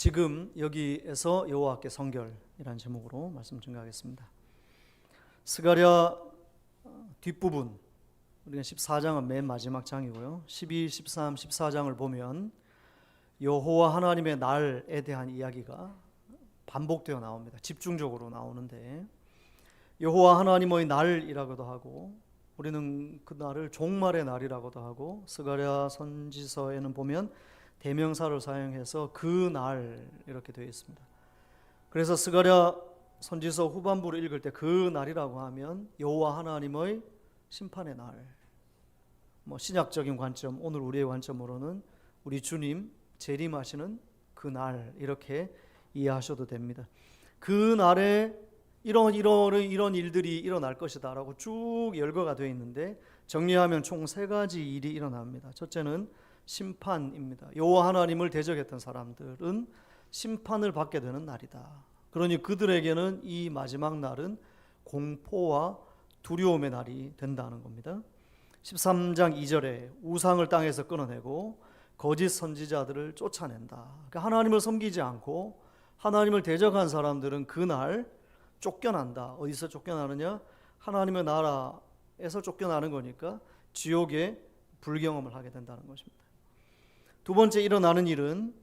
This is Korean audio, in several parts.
지금 여기에서 여호와께 성결이라는 제목으로 말씀 증가하겠습니다. 스가랴 뒷부분 우리가 14장은 맨 마지막 장이고요. 12, 13, 14장을 보면 여호와 하나님의 날에 대한 이야기가 반복되어 나옵니다. 집중적으로 나오는데 여호와 하나님의 날이라고도 하고 우리는 그 날을 종말의 날이라고도 하고 스가랴 선지서에는 보면 대명사를 사용해서 그날 이렇게 되어 있습니다. 그래서 스가랴 선지서 후반부를 읽을 때 그 날이라고 하면 여호와 하나님의 심판의 날. 뭐 신약적인 관점, 오늘 우리의 관점으로는 우리 주님 재림하시는 그 날 이렇게 이해하셔도 됩니다. 그 날에 이런 이런 이런 일들이 일어날 것이다라고 쭉 열거가 되어 있는데 정리하면 총 세 가지 일이 일어납니다. 첫째는 심판입니다. 여호와 하나님을 대적했던 사람들은 심판을 받게 되는 날이다. 그러니 그들에게는 이 마지막 날은 공포와 두려움의 날이 된다는 겁니다. 13장 2절에 우상을 땅에서 끊어내고 거짓 선지자들을 쫓아낸다. 그러니까 하나님을 섬기지 않고 하나님을 대적한 사람들은 그날 쫓겨난다. 어디서 쫓겨나느냐? 하나님의 나라에서 쫓겨나는 거니까 지옥의 불경험을 하게 된다는 것입니다. 두 번째 일어나는 일은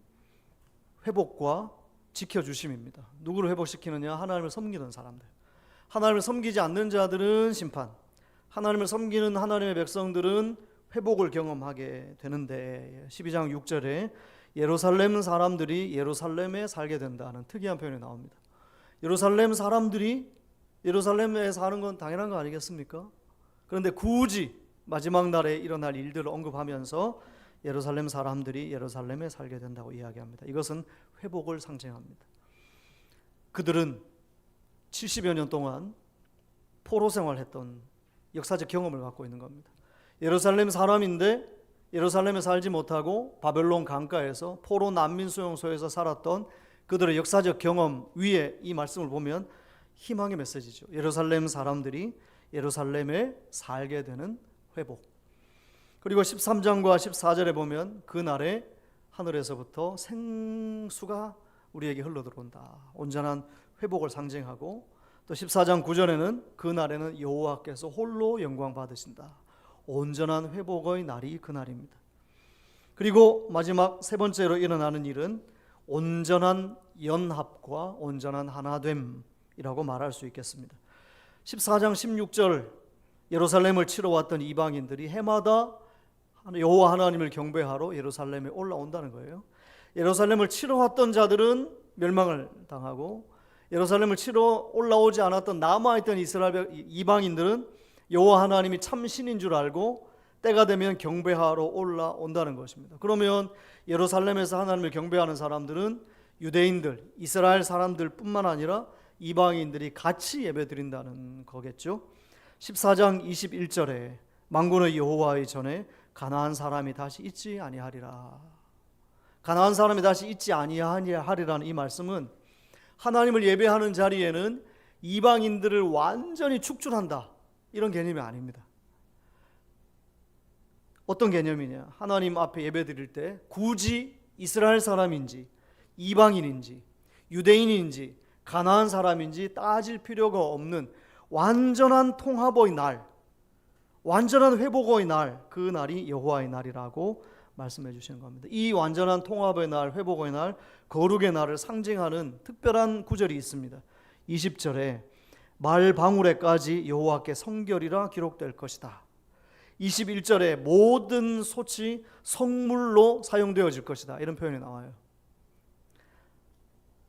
회복과 지켜주심입니다. 누구를 회복시키느냐? 하나님을 섬기는 사람들. 하나님을 섬기지 않는 자들은 심판. 하나님을 섬기는 하나님의 백성들은 회복을 경험하게 되는데 12장 6절에 예루살렘 사람들이 예루살렘에 살게 된다는 특이한 표현이 나옵니다. 예루살렘 사람들이 예루살렘에 사는 건 당연한 거 아니겠습니까? 그런데 굳이 마지막 날에 일어날 일들을 언급하면서 예루살렘 사람들이 예루살렘에 살게 된다고 이야기합니다. 이것은 회복을 상징합니다. 그들은 70여 년 동안 포로 생활했던 역사적 경험을 갖고 있는 겁니다. 예루살렘 사람인데 예루살렘에 살지 못하고 바벨론 강가에서 포로 난민 수용소에서 살았던 그들의 역사적 경험 위에 이 말씀을 보면 희망의 메시지죠. 예루살렘 사람들이 예루살렘에 살게 되는 회복. 그리고 13장과 14절에 보면 그 날에 하늘에서부터 생수가 우리에게 흘러 들어온다. 온전한 회복을 상징하고 또 14장 9절에는 그 날에는 여호와께서 홀로 영광 받으신다. 온전한 회복의 날이 그 날입니다. 그리고 마지막 세 번째로 일어나는 일은 온전한 연합과 온전한 하나됨이라고 말할 수 있겠습니다. 14장 16절 예루살렘을 치러 왔던 이방인들이 해마다 여호와 하나님을 경배하러 예루살렘에 올라온다는 거예요. 예루살렘을 치러 왔던 자들은 멸망을 당하고 예루살렘을 치러 올라오지 않았던 남아 있던 이스라엘 이방인들은 여호와 하나님이 참 신인 줄 알고 때가 되면 경배하러 올라온다는 것입니다. 그러면 예루살렘에서 하나님을 경배하는 사람들은 유대인들, 이스라엘 사람들뿐만 아니라 이방인들이 같이 예배드린다는 거겠죠. 14장 21절에 망군의 여호와의 전에 가나안 사람이 다시 있지 아니하리라. 가나안 사람이 다시 있지 아니하리라는 이 말씀은 하나님을 예배하는 자리에는 이방인들을 완전히 축출한다. 이런 개념이 아닙니다. 어떤 개념이냐? 하나님 앞에 예배드릴 때 굳이 이스라엘 사람인지 이방인인지 유대인인지 가나안 사람인지 따질 필요가 없는 완전한 통합의 날, 완전한 회복의 날, 그 날이 여호와의 날이라고 말씀해 주시는 겁니다. 이 완전한 통합의 날, 회복의 날, 거룩의 날을 상징하는 특별한 구절이 있습니다. 20절에 말 방울에까지 여호와께 성결이라 기록될 것이다. 21절에 모든 솥이 성물로 사용되어질 것이다. 이런 표현이 나와요.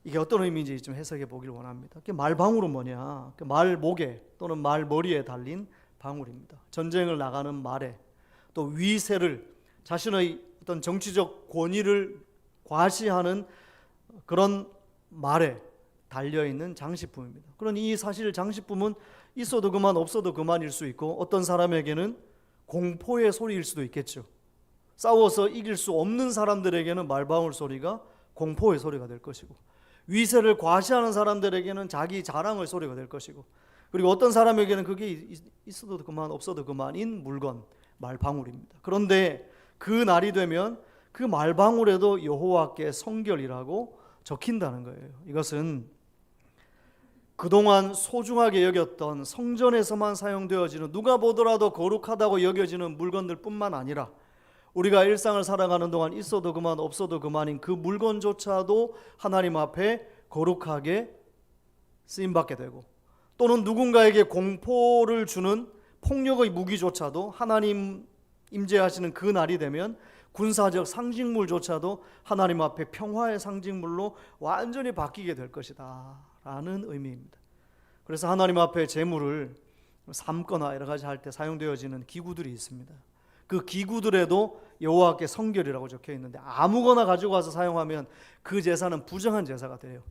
이게 어떤 의미인지 좀 해석해 보길 원합니다. 말 방울은 뭐냐? 말 목에 또는 말 머리에 달린 방울입니다. 전쟁을 나가는 말에 또 위세를 자신의 어떤 정치적 권위를 과시하는 그런 말에 달려 있는 장식품입니다. 그러니 이 사실 장식품은 있어도 그만 없어도 그만일 수 있고 어떤 사람에게는 공포의 소리일 수도 있겠죠. 싸워서 이길 수 없는 사람들에게는 말방울 소리가 공포의 소리가 될 것이고 위세를 과시하는 사람들에게는 자기 자랑의 소리가 될 것이고 그리고 어떤 사람에게는 그게 있어도 그만 없어도 그만인 물건 말방울입니다. 그런데 그 날이 되면 그 말방울에도 여호와께 성결이라고 적힌다는 거예요. 이것은 그동안 소중하게 여겼던 성전에서만 사용되어지는 누가 보더라도 거룩하다고 여겨지는 물건들 뿐만 아니라 우리가 일상을 살아가는 동안 있어도 그만 없어도 그만인 그 물건조차도 하나님 앞에 거룩하게 쓰임 받게 되고 또는 누군가에게 공포를 주는 폭력의 무기조차도 하나님 임재하시는 그 날이 되면 군사적 상징물조차도 하나님 앞에 평화의 상징물로 완전히 바뀌게 될 것이다 라는 의미입니다. 그래서 하나님 앞에 재물을 삶거나 여러 가지 할 때 사용되어지는 기구들이 있습니다. 그 기구들에도 여호와께 성결이라고 적혀 있는데 아무거나 가지고 와서 사용하면 그 제사는 부정한 제사가 돼요.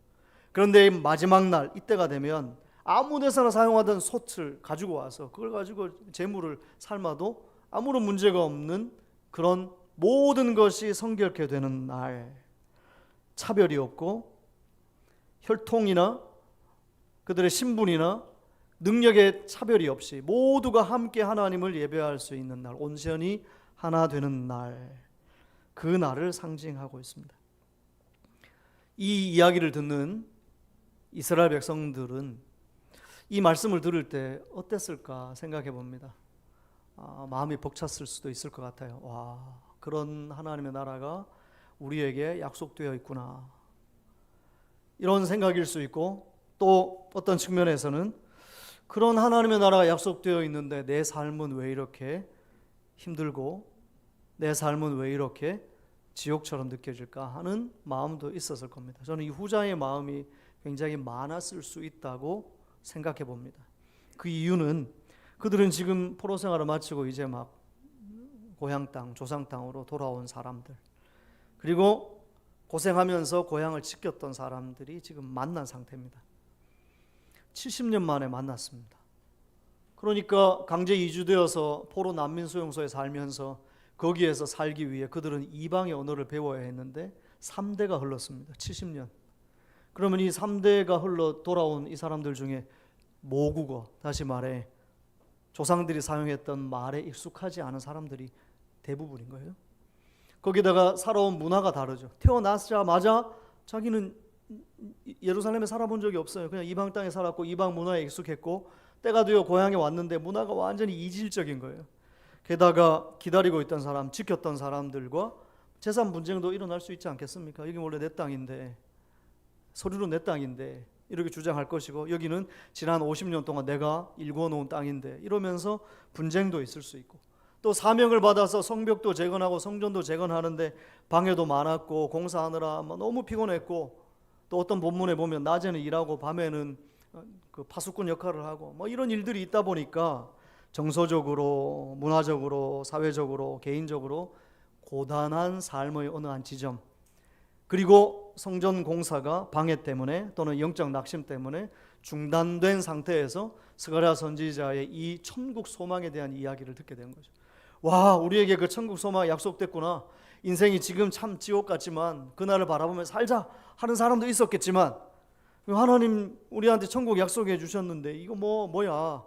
그런데 마지막 날 이때가 되면 아무 데서나 사용하던 솥을 가지고 와서 그걸 가지고 재물을 삶아도 아무런 문제가 없는 그런 모든 것이 성결케 되는 날 차별이 없고 혈통이나 그들의 신분이나 능력의 차별이 없이 모두가 함께 하나님을 예배할 수 있는 날 온전히 하나 되는 날 그 날을 상징하고 있습니다. 이 이야기를 듣는 이스라엘 백성들은 이 말씀을 들을 때 어땠을까 생각해 봅니다. 아, 마음이 벅찼을 수도 있을 것 같아요. 와, 그런 하나님의 나라가 우리에게 약속되어 있구나. 이런 생각일 수 있고 또 어떤 측면에서는 그런 하나님의 나라가 약속되어 있는데 내 삶은 왜 이렇게 힘들고 내 삶은 왜 이렇게 지옥처럼 느껴질까 하는 마음도 있었을 겁니다. 저는 이 후자의 마음이 굉장히 많았을 수 있다고 생각해 봅니다. 그 이유는 그들은 지금 포로 생활을 마치고 이제 막 고향 땅, 조상 땅으로 돌아온 사람들. 그리고 고생하면서 고향을 지켰던 사람들이 지금 만난 상태입니다. 70년 만에 만났습니다. 그러니까 강제 이주되어서 포로 난민 수용소에 살면서 거기에서 살기 위해 그들은 이방의 언어를 배워야 했는데 3대가 흘렀습니다. 70년. 그러면 이 3대가 흘러 돌아온 이 사람들 중에 모국어, 다시 말해 조상들이 사용했던 말에 익숙하지 않은 사람들이 대부분인 거예요. 거기다가 살아온 문화가 다르죠. 태어나자마자 자기는 예루살렘에 살아본 적이 없어요. 그냥 이방 땅에 살았고 이방 문화에 익숙했고 때가 되어 고향에 왔는데 문화가 완전히 이질적인 거예요. 게다가 기다리고 있던 사람, 지켰던 사람들과 재산 분쟁도 일어날 수 있지 않겠습니까? 여기 원래 내 땅인데 서류로 내 땅인데 이렇게 주장할 것이고 여기는 지난 50년 동안 내가 일궈 놓은 땅인데 이러면서 분쟁도 있을 수 있고 또 사명을 받아서 성벽도 재건하고 성전도 재건하는데 방해도 많았고 공사하느라 뭐 너무 피곤했고 또 어떤 본문에 보면 낮에는 일하고 밤에는 어, 그 파수꾼 역할을 하고 뭐 이런 일들이 있다 보니까 정서적으로 문화적으로 사회적으로 개인적으로 고단한 삶의 어느 한 지점 그리고 성전 공사가 방해 때문에 또는 영적 낙심 때문에 중단된 상태에서 스가랴 선지자의 이 천국 소망에 대한 이야기를 듣게 된 거죠. 와, 우리에게 그 천국 소망 약속됐구나. 인생이 지금 참 지옥 같지만 그날을 바라보며 살자 하는 사람도 있었겠지만 하나님 우리한테 천국 약속해 주셨는데 이거 뭐 뭐야?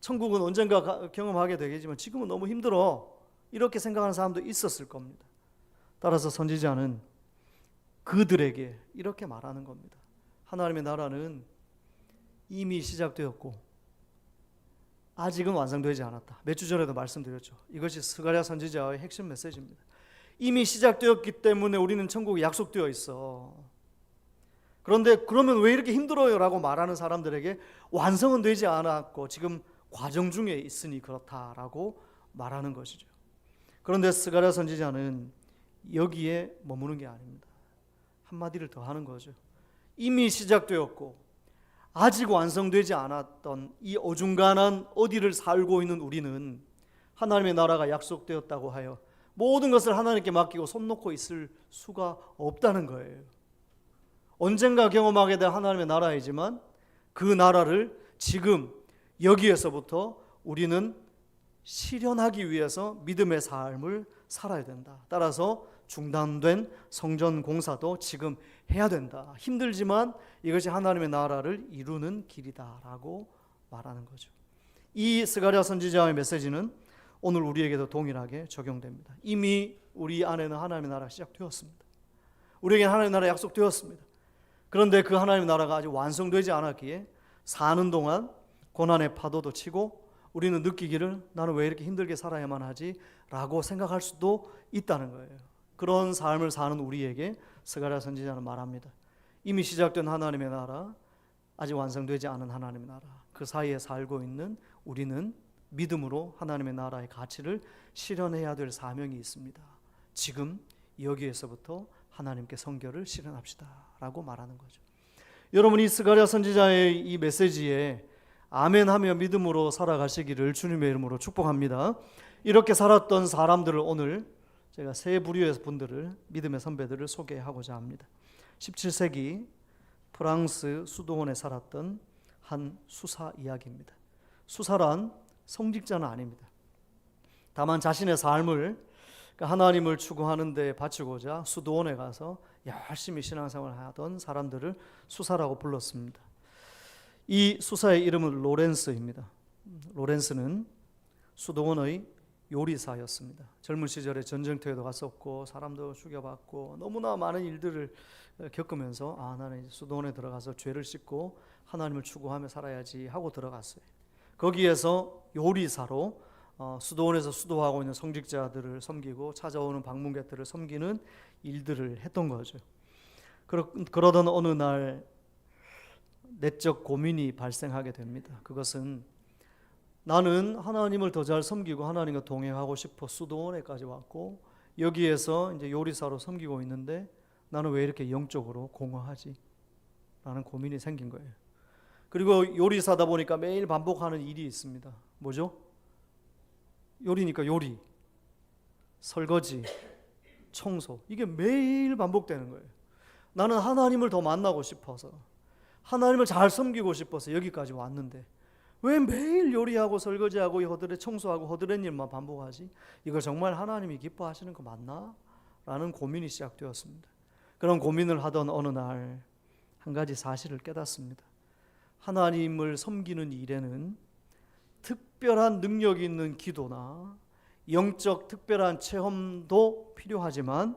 천국은 언젠가 가- 경험하게 되겠지만 지금은 너무 힘들어. 이렇게 생각하는 사람도 있었을 겁니다. 따라서 선지자는 그들에게 이렇게 말하는 겁니다. 하나님의 나라는 이미 시작되었고 아직은 완성되지 않았다. 몇 주 전에도 말씀드렸죠. 이것이 스가랴 선지자의 핵심 메시지입니다. 이미 시작되었기 때문에 우리는 천국에 약속되어 있어. 그런데 그러면 왜 이렇게 힘들어요라고 말하는 사람들에게 완성은 되지 않았고 지금 과정 중에 있으니 그렇다라고 말하는 것이죠. 그런데 스가랴 선지자는 여기에 머무는 게 아닙니다. 한마디를 더 하는 거죠. 이미 시작되었고 아직 완성되지 않았던 이 어중간한 어디를 살고 있는 우리는 하나님의 나라가 약속되었다고 하여 모든 것을 하나님께 맡기고 손 놓고 있을 수가 없다는 거예요. 언젠가 경험하게 될 하나님의 나라이지만 그 나라를 지금 여기에서부터 우리는 실현하기 위해서 믿음의 삶을 살아야 된다. 따라서 중단된 성전 공사도 지금 해야 된다. 힘들지만 이것이 하나님의 나라를 이루는 길이다라고 말하는 거죠. 이 스가랴 선지자의 메시지는 오늘 우리에게도 동일하게 적용됩니다. 이미 우리 안에는 하나님의 나라가 시작되었습니다. 우리에게 하나님의 나라 약속되었습니다. 그런데 그 하나님의 나라가 아직 완성되지 않았기에 사는 동안 고난의 파도도 치고 우리는 느끼기를 나는 왜 이렇게 힘들게 살아야만 하지? 라고 생각할 수도 있다는 거예요. 그런 삶을 사는 우리에게 스가랴 선지자는 말합니다. 이미 시작된 하나님의 나라, 아직 완성되지 않은 하나님의 나라, 그 사이에 살고 있는 우리는 믿음으로 하나님의 나라의 가치를 실현해야 될 사명이 있습니다. 지금 여기에서부터 하나님께 성결을 실현합시다라고 말하는 거죠. 여러분 이 스가랴 선지자의 이 메시지에 아멘하며 믿음으로 살아가시기를 주님의 이름으로 축복합니다. 이렇게 살았던 사람들을 오늘 제가 세 부류의 분들을 믿음의 선배들을 소개하고자 합니다. 17세기 프랑스 수도원에 살았던 한 수사 이야기입니다. 수사란 성직자는 아닙니다. 다만 자신의 삶을 그러니까 하나님을 추구하는 데 바치고자 수도원에 가서 열심히 신앙생활을 하던 사람들을 수사라고 불렀습니다. 이 수사의 이름은 로렌스입니다. 로렌스는 수도원의 요리사였습니다. 젊은 시절에 전쟁터에도 갔었고 사람도 죽여봤고 너무나 많은 일들을 겪으면서 아 나는 수도원에 들어가서 죄를 씻고 하나님을 추구하며 살아야지 하고 들어갔어요. 거기에서 요리사로 어, 수도원에서 수도하고 있는 성직자들을 섬기고 찾아오는 방문객들을 섬기는 일들을 했던 거죠. 그러, 그러던 어느 날 내적 고민이 발생하게 됩니다. 그것은 나는 하나님을 더 잘 섬기고 하나님과 동행하고 싶어 수도원에까지 왔고 여기에서 이제 요리사로 섬기고 있는데 나는 왜 이렇게 영적으로 공허하지? 라는 고민이 생긴 거예요. 그리고 요리사다 보니까 매일 반복하는 일이 있습니다. 뭐죠? 요리니까 요리, 설거지, 청소. 이게 매일 반복되는 거예요. 나는 하나님을 더 만나고 싶어서, 하나님을 잘 섬기고 싶어서 여기까지 왔는데, 왜 매일 요리하고 설거지하고 허드렛 청소하고 허드렛 일만 반복하지? 이거 정말 하나님이 기뻐하시는 거 맞나? 라는 고민이 시작되었습니다. 그런 고민을 하던 어느 날 한 가지 사실을 깨닫습니다. 하나님을 섬기는 일에는 특별한 능력이 있는 기도나 영적 특별한 체험도 필요하지만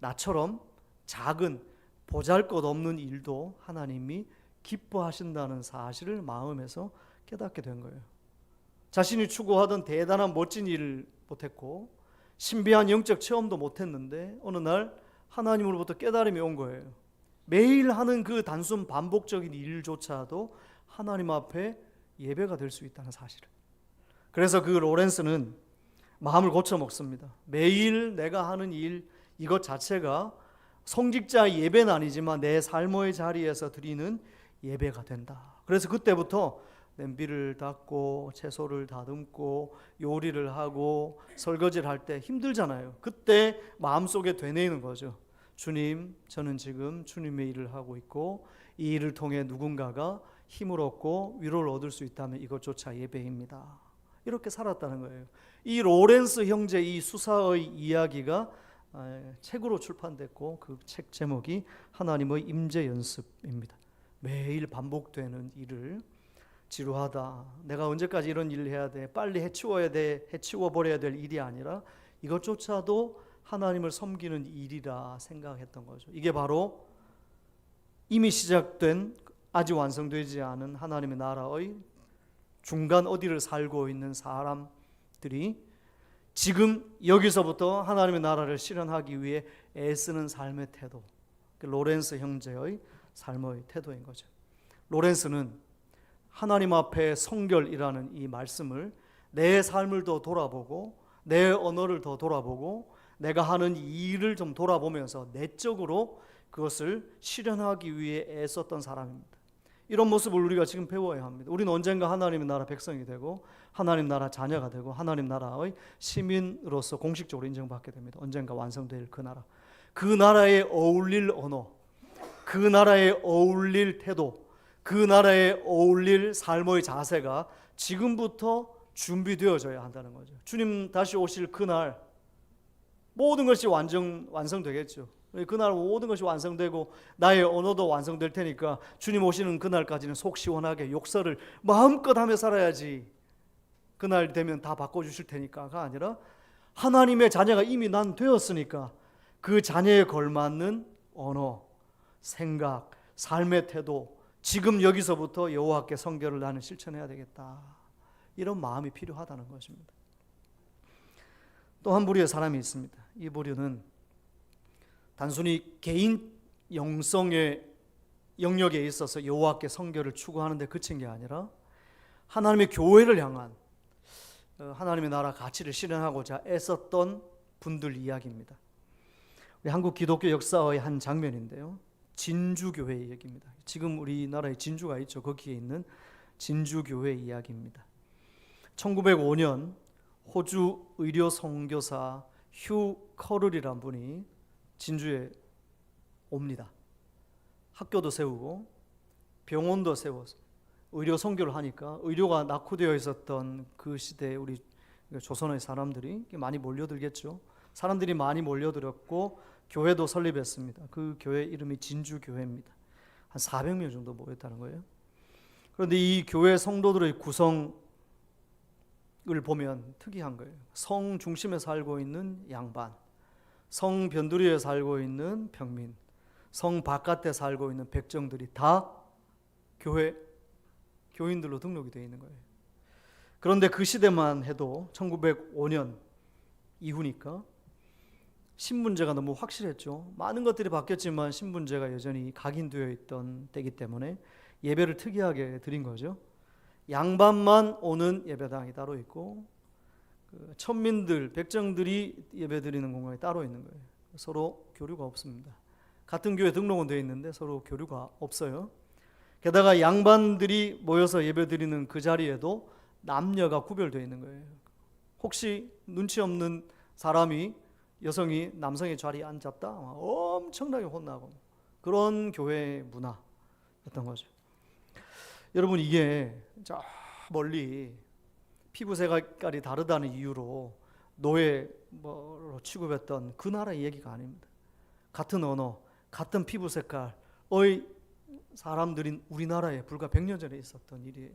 나처럼 작은 보잘것없는 일도 하나님이 기뻐하신다는 사실을 마음에서 깨닫게 된 거예요. 자신이 추구하던 대단한 멋진 일을 못했고 신비한 영적 체험도 못했는데 어느 날 하나님으로부터 깨달음이 온 거예요. 매일 하는 그 단순 반복적인 일조차도 하나님 앞에 예배가 될 수 있다는 사실을. 그래서 그 로렌스는 마음을 고쳐 먹습니다. 매일 내가 하는 일 이것 자체가 성직자 예배는 아니지만 내 삶의 자리에서 드리는 예배가 된다. 그래서 그때부터 냄비를 닦고 채소를 다듬고 요리를 하고 설거지를 할 때 힘들잖아요. 그때 마음속에 되뇌이는 거죠. 주님, 저는 지금 주님의 일을 하고 있고 이 일을 통해 누군가가 힘을 얻고 위로를 얻을 수 있다면 이것조차 예배입니다. 이렇게 살았다는 거예요. 이 로렌스 형제 이 수사의 이야기가 책으로 출판됐고 그 책 제목이 하나님의 임재 연습입니다. 매일 반복되는 일을 지루하다. 내가 언제까지 이런 일을 해야 돼? 빨리 해치워야 돼. 해치워 버려야 될 일이 아니라 이것조차도 하나님을 섬기는 일이라 생각했던 거죠. 이게 바로 이미 시작된 아직 완성되지 않은 하나님의 나라의 중간 어디를 살고 있는 사람들이 지금 여기서부터 하나님의 나라를 실현하기 위해 애쓰는 삶의 태도. 그 로렌스 형제의 삶의 태도인 거죠. 로렌스는 하나님 앞에 성결이라는 이 말씀을 내 삶을 더 돌아보고 내 언어를 더 돌아보고 내가 하는 일을 좀 돌아보면서 내적으로 그것을 실현하기 위해 애썼던 사람입니다. 이런 모습을 우리가 지금 배워야 합니다. 우리는 언젠가 하나님의 나라 백성이 되고 하나님 나라 자녀가 되고 하나님 나라의 시민으로서 공식적으로 인정받게 됩니다. 언젠가 완성될 그 나라. 그 나라에 어울릴 언어, 그 나라에 어울릴 태도, 그 나라에 어울릴 삶의 자세가 지금부터 준비되어져야 한다는 거죠. 주님 다시 오실 그날 모든 것이 완성 완성되겠죠. 그날 모든 것이 완성되고 나의 언어도 완성될 테니까 주님 오시는 그날까지는 속 시원하게 욕설을 마음껏 하며 살아야지. 그날 되면 다 바꿔 주실 테니까가 아니라 하나님의 자녀가 이미 난 되었으니까 그 자녀에 걸맞는 언어, 생각, 삶의 태도, 지금 여기서부터 여호와께 성결을 나는 실천해야 되겠다. 이런 마음이 필요하다는 것입니다. 또 한 부류의 사람이 있습니다. 이 부류는 단순히 개인 영성의 영역에 있어서 여호와께 성결을 추구하는 데 그친 게 아니라 하나님의 교회를 향한 어, 하나님의 나라 가치를 실현하고자 애썼던 분들 이야기입니다. 우리 한국 기독교 역사의 한 장면인데요. 진주교회 얘기입니다. 지금 우리나라에 진주가 있죠. 거기에 있는 진주교회 이야기입니다. 1905년 호주 의료 선교사 휴 커럴이란 분이 진주에 옵니다. 학교도 세우고 병원도 세워서 의료 선교를 하니까 의료가 낙후되어 있었던 그 시대에 우리 조선의 사람들이 많이 몰려들겠죠. 사람들이 많이 몰려들었고 교회도 설립했습니다. 그 교회 이름이 진주 교회입니다. 한 400명 정도 모였다는 거예요. 그런데 이 교회 성도들의 구성을 보면 특이한 거예요. 성 중심에 살고 있는 양반, 성 변두리에 살고 있는 평민, 성 바깥에 살고 있는 백정들이 다 교회 교인들로 등록이 되어 있는 거예요. 그런데 그 시대만 해도 1905년 이후니까 신분제가 너무 확실했죠. 많은 것들이 바뀌었지만 신분제가 여전히 각인되어 있던 때기 때문에 예배를 특이하게 드린 거죠. 양반만 오는 예배당이 따로 있고 그 천민들, 백정들이 예배 드리는 공간이 따로 있는 거예요. 서로 교류가 없습니다. 같은 교회 등록은 되어 있는데 서로 교류가 없어요. 게다가 양반들이 모여서 예배 드리는 그 자리에도 남녀가 구별되어 있는 거예요. 혹시 눈치 없는 사람이 여성이 남성의 자리에 앉았다 엄청나게 혼나고 그런 교회 문화였던 거죠. 여러분 이게 저 멀리 피부 색깔이 다르다는 이유로 노예로 취급했던 그 나라의 얘기가 아닙니다. 같은 언어, 같은 피부 색깔의 사람들인 우리나라에 불과 100년 전에 있었던 일이에요.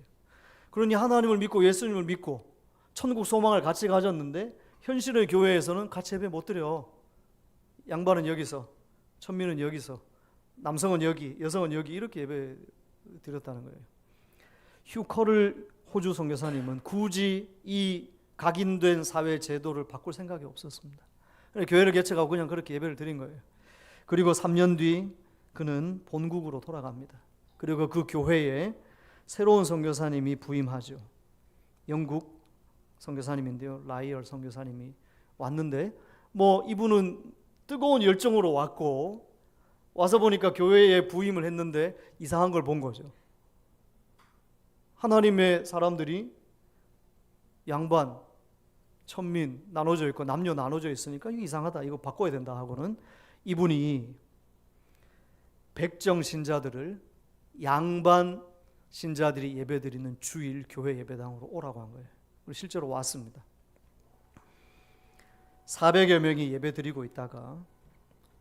그러니 하나님을 믿고 예수님을 믿고 천국 소망을 같이 가졌는데 현실의 교회에서는 같이 예배 못 드려. 양반은 여기서, 천민은 여기서, 남성은 여기, 여성은 여기 이렇게 예배 드렸다는 거예요. 휴커를 호주 선교사님은 굳이 이 각인된 사회 제도를 바꿀 생각이 없었습니다. 교회를 개척하고 그냥 그렇게 예배를 드린 거예요. 그리고 3년 뒤 그는 본국으로 돌아갑니다. 그리고 그 교회에 새로운 선교사님이 부임하죠. 영국 선교사님인데요. 라이얼 선교사님이 왔는데 뭐 이분은 뜨거운 열정으로 왔고 와서 보니까 교회에 부임을 했는데 이상한 걸 본 거죠. 하나님의 사람들이 양반, 천민 나눠져 있고 남녀 나눠져 있으니까 이거 이상하다. 이거 바꿔야 된다 하고는 이분이 백정 신자들을 양반 신자들이 예배드리는 주일 교회 예배당으로 오라고 한 거예요. 실제로 왔습니다. 400여 명이 예배드리고 있다가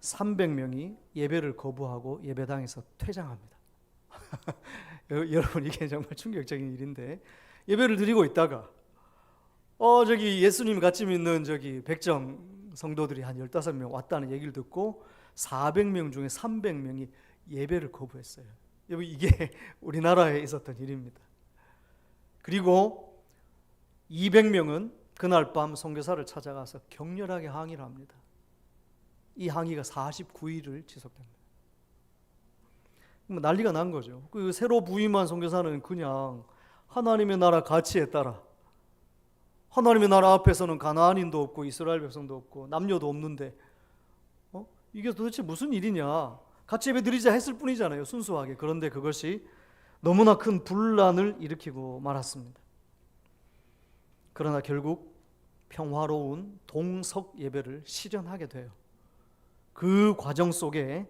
300명이 예배를 거부하고 예배당에서 퇴장합니다. 여러분 이게 정말 충격적인 일인데 예배를 드리고 있다가 어 저기 예수님 같이 믿는 저기 백정 성도들이 한 15명 왔다는 얘기를 듣고 400명 중에 300명이 예배를 거부했어요. 여러분 이게 우리나라에 있었던 일입니다. 그리고 200명은 그날 밤 선교사를 찾아가서 격렬하게 항의를 합니다. 이 항의가 49일을 지속됩니다. 뭐 난리가 난 거죠. 그 새로 부임한 선교사는 그냥 하나님의 나라 가치에 따라 하나님의 나라 앞에서는 가나안인도 없고 이스라엘 백성도 없고 남녀도 없는데 어? 이게 도대체 무슨 일이냐? 같이 예배 드리자 했을 뿐이잖아요. 순수하게. 그런데 그것이 너무나 큰 분란을 일으키고 말았습니다. 그러나 결국 평화로운 동석 예배를 실현하게 돼요. 그 과정 속에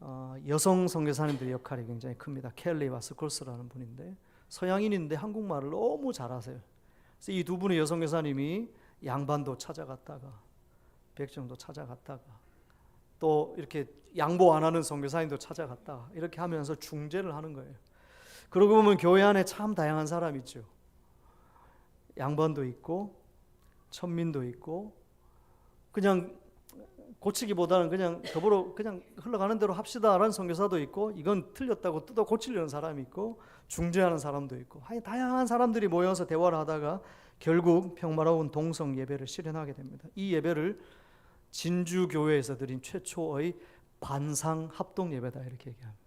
어, 여성 선교사님들의 역할이 굉장히 큽니다. 켈리 와 스콜스라는 분인데 서양인인데 한국말을 너무 잘하세요. 이 두 분의 여성 교사님이 양반도 찾아갔다가 백정도 찾아갔다가 또 이렇게 양보 안 하는 선교사님도 찾아갔다 이렇게 하면서 중재를 하는 거예요. 그러고 보면 교회 안에 참 다양한 사람 있죠. 양반도 있고 천민도 있고 그냥 고치기보다는 그냥 더불어 그냥 흘러가는 대로 합시다라는 선교사도 있고 이건 틀렸다고 뜯어 고치려는 사람이 있고 중재하는 사람도 있고 하여 다양한 사람들이 모여서 대화를 하다가 결국 평화로운 동성 예배를 실현하게 됩니다. 이 예배를 진주 교회에서 드린 최초의 반상 합동 예배다 이렇게 얘기합니다.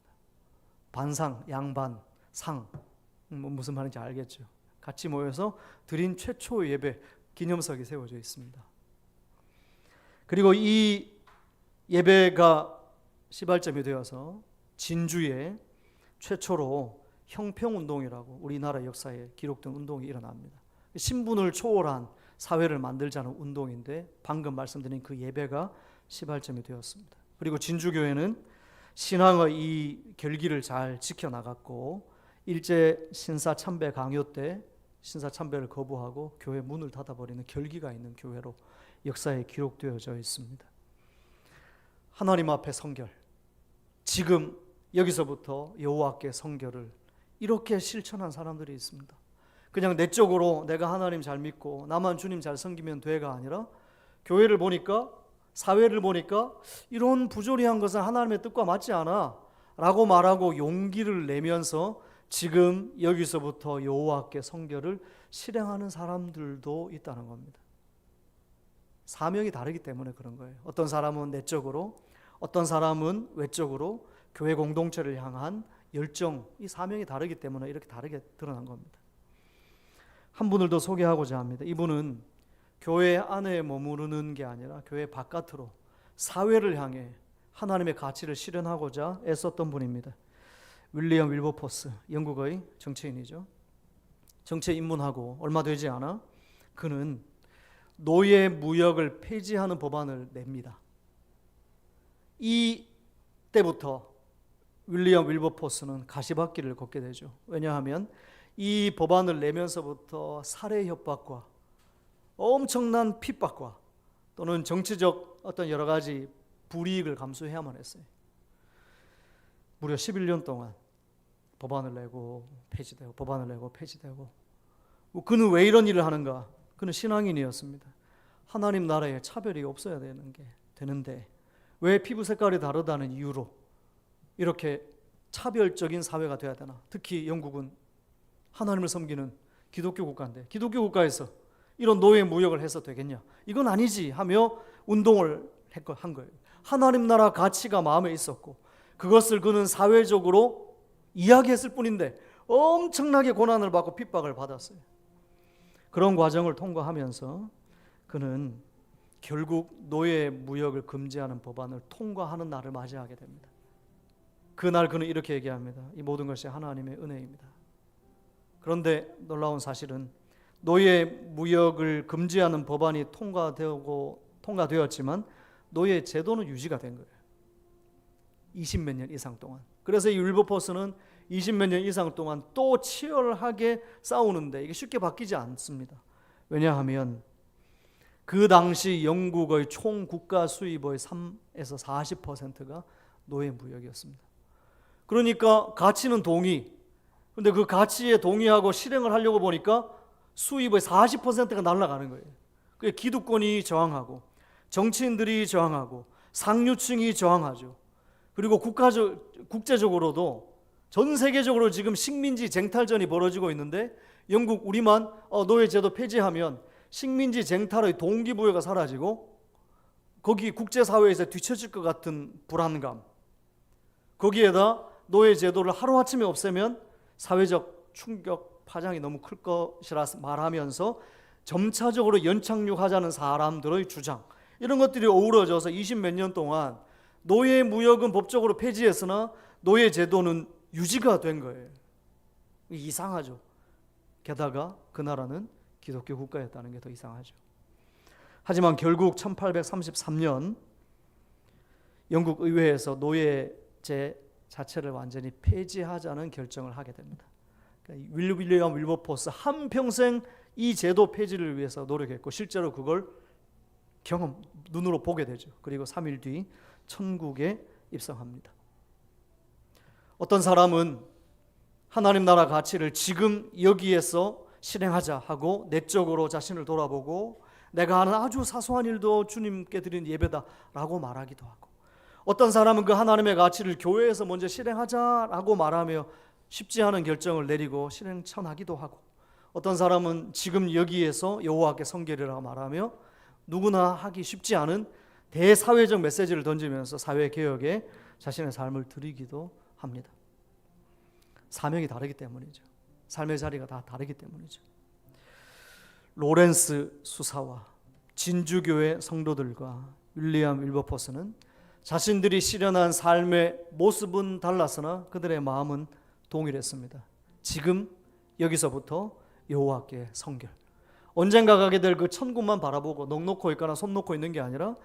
반상 양반 상뭐 무슨 말인지 알겠죠. 같이 모여서 드린 최초 예배 기념석이 세워져 있습니다. 그리고 이 예배가 시발점이 되어서 진주에 최초로 형평운동이라고 우리나라 역사에 기록된 운동이 일어납니다. 신분을 초월한 사회를 만들자는 운동인데 방금 말씀드린 그 예배가 시발점이 되었습니다. 그리고 진주교회는 신앙의 이 결기를 잘 지켜나갔고 일제 신사 참배 강요 때 신사 참배를 거부하고 교회 문을 닫아버리는 결기가 있는 교회로 역사에 기록되어져 있습니다. 하나님 앞에 성결. 지금 여기서부터 여호와께 성결을 이렇게 실천한 사람들이 있습니다. 그냥 내적으로 내가 하나님 잘 믿고 나만 주님 잘 섬기면 돼가 아니라 교회를 보니까 사회를 보니까 이런 부조리한 것은 하나님의 뜻과 맞지 않아 라고 말하고 용기를 내면서 지금 여기서부터 여호와께 성결을 실행하는 사람들도 있다는 겁니다. 사명이 다르기 때문에 그런 거예요. 어떤 사람은 내적으로, 어떤 사람은 외적으로 교회 공동체를 향한 열정, 이 사명이 다르기 때문에 이렇게 다르게 드러난 겁니다. 한 분을 더 소개하고자 합니다. 이분은 교회 안에 머무르는 게 아니라 교회 바깥으로 사회를 향해 하나님의 가치를 실현하고자 애썼던 분입니다. 윌리엄 윌버포스, 영국의 정치인이죠. 정치에 입문하고 얼마 되지 않아 그는 노예 무역을 폐지하는 법안을 냅니다. 이 때부터 윌리엄 윌버포스는 가시밭길을 걷게 되죠. 왜냐하면 이 법안을 내면서부터 살해 협박과 엄청난 핍박과 또는 정치적 어떤 여러 가지 불이익을 감수해야만 했어요. 무려 11년 동안 법안을 내고 폐지되고 법안을 내고 폐지되고 뭐 그는 왜 이런 일을 하는가? 그는 신앙인이었습니다. 하나님 나라에 차별이 없어야 되는 게 되는데 왜 피부 색깔이 다르다는 이유로 이렇게 차별적인 사회가 돼야 되나? 특히 영국은 하나님을 섬기는 기독교 국가인데 기독교 국가에서 이런 노예 무역을 해서 되겠냐? 이건 아니지 하며 운동을 한 거예요. 하나님 나라 가치가 마음에 있었고 그것을 그는 사회적으로 이야기했을 뿐인데 엄청나게 고난을 받고 핍박을 받았어요. 그런 과정을 통과하면서 그는 결국 노예 무역을 금지하는 법안을 통과하는 날을 맞이하게 됩니다. 그날 그는 이렇게 얘기합니다. 이 모든 것이 하나님의 은혜입니다. 그런데 놀라운 사실은 노예 무역을 금지하는 법안이 통과되고 통과되었지만 노예 제도는 유지가 된 거예요. 20 몇 년 이상 동안. 그래서 이 윌버포스는 20 몇 년 이상 동안 또 치열하게 싸우는데 이게 쉽게 바뀌지 않습니다. 왜냐하면 그 당시 영국의 총 국가 수입의 3에서 40%가 노예 무역이었습니다. 그러니까 가치는 동의. 근데 그 가치에 동의하고 실행을 하려고 보니까 수입의 40%가 날아가는 거예요. 그 기득권이 저항하고 정치인들이 저항하고 상류층이 저항하죠. 그리고 국가적 국제적으로도 전 세계적으로 지금 식민지 쟁탈전이 벌어지고 있는데 영국 우리만 어, 노예 제도 폐지하면 식민지 쟁탈의 동기부여가 사라지고 거기 국제사회에서 뒤처질 것 같은 불안감. 거기에다 노예 제도를 하루아침에 없애면 사회적 충격 파장이 너무 클 것이라 말하면서 점차적으로 연착륙하자는 사람들의 주장. 이런 것들이 어우러져서 20 몇 년 동안 노예 무역은 법적으로 폐지했으나 노예 제도는 유지가 된 거예요. 이상하죠. 게다가 그 나라는 기독교 국가였다는 게 더 이상하죠. 하지만 결국 1833년 영국 의회에서 노예제 자체를 완전히 폐지하자는 결정을 하게 됩니다. 그러니까 윌리엄 윌버포스 한 평생 이 제도 폐지를 위해서 노력했고 실제로 그걸 경험 눈으로 보게 되죠. 그리고 3일 뒤 천국에 입성합니다. 어떤 사람은 하나님 나라 가치를 지금 여기에서 실행하자 하고 내적으로 자신을 돌아보고 내가 하는 아주 사소한 일도 주님께 드린 예배다라고 말하기도 하고 어떤 사람은 그 하나님의 가치를 교회에서 먼저 실행하자라고 말하며 쉽지 않은 결정을 내리고 실행천하기도 하고 어떤 사람은 지금 여기에서 여호와께 성결이라고 말하며 누구나 하기 쉽지 않은 대사회적 메시지를 던지면서 사회 개혁에 자신의 삶을 드리기도 합니다. 사명이 다르기 때문이죠. 삶의 자리가 다 다르기 때문이죠. 로렌스 수사와 진주교회 성도들과 윌리엄 윌버포스는 자신들이 실현한 삶의 모습은 달랐으나 그들의 마음은 동일했습니다. 지금 여기서부터 여호와께 성결. 언젠가 가게 될 그 천국만 바라보고 넋 놓고 있거나 손 놓고 있는 게 아니라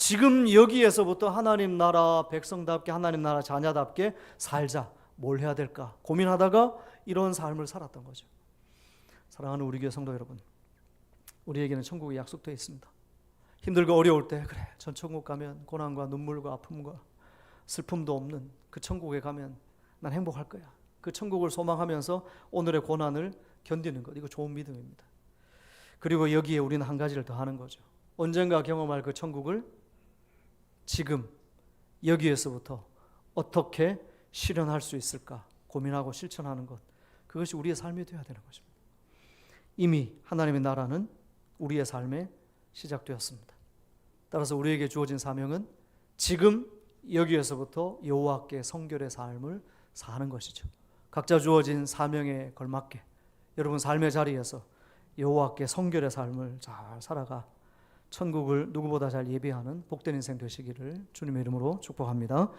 지금 여기에서부터 하나님 나라 백성답게 하나님 나라 자녀답게 살자. 뭘 해야 될까 고민하다가 이런 삶을 살았던 거죠. 사랑하는 우리 교회 성도 여러분, 우리에게는 천국이 약속되어 있습니다. 힘들고 어려울 때 그래 전 천국 가면 고난과 눈물과 아픔과 슬픔도 없는 그 천국에 가면 난 행복할 거야. 그 천국을 소망하면서 오늘의 고난을 견디는 것 이거 좋은 믿음입니다. 그리고 여기에 우리는 한 가지를 더 하는 거죠. 언젠가 경험할 그 천국을 지금 여기에서부터 어떻게 실현할 수 있을까 고민하고 실천하는 것 그것이 우리의 삶이 되어야 되는 것입니다. 이미 하나님의 나라는 우리의 삶에 시작되었습니다. 따라서 우리에게 주어진 사명은 지금 여기에서부터 여호와께 성결의 삶을 사는 것이죠. 각자 주어진 사명에 걸맞게 여러분 삶의 자리에서 여호와께 성결의 삶을 잘 살아가 천국을 누구보다 잘 예비하는 복된 인생 되시기를 주님의 이름으로 축복합니다.